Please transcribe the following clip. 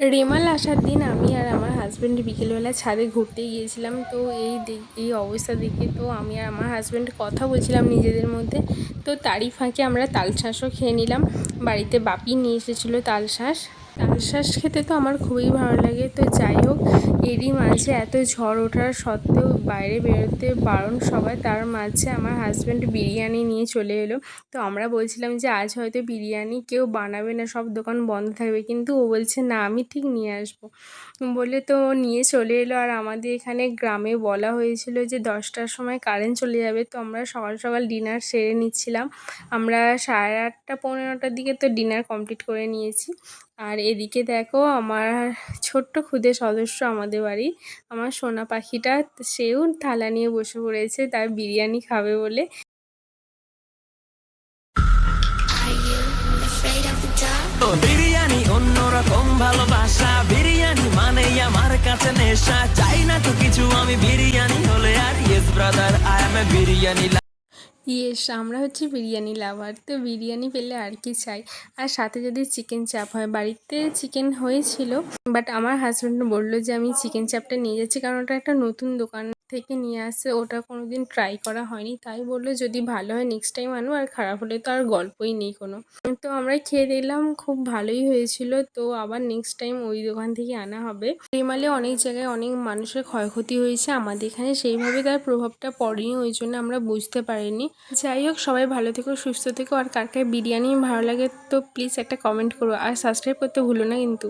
রেমাল আসার দিন আমি আর আমার হাজব্যান্ড বিকেলবেলা ছাদে ঘুরতে গিয়েছিলাম। তো এই এই অবস্থা দেখে তো আমি আর আমার হাজব্যান্ড কথা বলছিলাম নিজেদের মধ্যে। তো তারই ফাঁকে আমরা তালশাঁসও খেয়ে নিলাম। বাড়িতে বাপি নিয়ে এসেছিল তালশাঁস। তালশাঁস খেতে তো আমার খুবই ভালো লাগে। তো যাই হোক এরই মাঝে এত ঝড় ওঠার সত্ত্বেও বাইরে বেরোতে বারণ সবাই। তার মাঝে আমার হাজব্যান্ড বিরিয়ানি নিয়ে চলে এলো। তো আমরা বলছিলাম যে, আজ হয়তো বিরিয়ানি কেউ বানাবে না, সব দোকান বন্ধ থাকবে। কিন্তু ও বলছে, না, আমি ঠিক নিয়ে আসব। বলে তো নিয়ে চলে এলো। আর আমাদের এখানে গ্রামে বলা হয়েছিল যে, দশটার সময় কারেন্ট চলে যাবে। তো আমরা সকাল সকাল ডিনার সেরে নিচ্ছিলাম। আমরা সাড়ে আটটা পনেরোটার দিকে তো ডিনার কমপ্লিট করে নিয়েছি। আর এদিকে দেখো আমার ছোট্ট ক্ষুদে সদস্য আমাদের বাড়ি। আমার সোনা পাখিটা সেও থালা নিয়ে বসে পড়েছে তার বিরিয়ানি খাবে বলে। বিরিয়ানি অন্যরকম ভালোবাসা। বিরিয়ানি মানেই আমার কাছে নেশা। চাই না তো কিছু আমি বিরিয়ানি হলে আর yes brother I am a biryani yes, আমরা হচ্ছে বিরিয়ানি লাভার। তো বিরিয়ানি পেলে আর কি চাই। আর সাথে যদি চিকেন চাপ হয়, বাড়িতে চিকেন হয়েছিল, বাট আমার হাজব্যান্ড বলল যে আমি চিকেন চাপটা নিয়ে যাচ্ছি, কারণ ওটা একটা নতুন দোকান। থেকে নিয়ে আসে, ওটা কোনো দিন ট্রাই করা হয়নি। তাই বলল, যদি ভালো হয় নেক্সট টাইম আনো, আর খারাপ হলে তো আর গল্পই নেই কোনো। তো আমরা খেয়ে দিলাম, খুব ভালোই হয়েছিল। তো আবার নেক্সট টাইম ওই দোকান থেকে আনা হবে। রিমালে অনেক জায়গায় অনেক মানুষের ক্ষয়ক্ষতি হয়েছে, আমাদের এখানে সেইভাবে তার প্রভাবটা পড়েনি, ওই জন্য আমরা বুঝতে পারিনি। যাই হোক, সবাই ভালো থেকো, সুস্থ থেকো, আর কার কার বিরিয়ানি ভালো লাগে তো প্লিজ একটা কমেন্ট করো, আর সাবস্ক্রাইব করতে ভুলো না কিন্তু।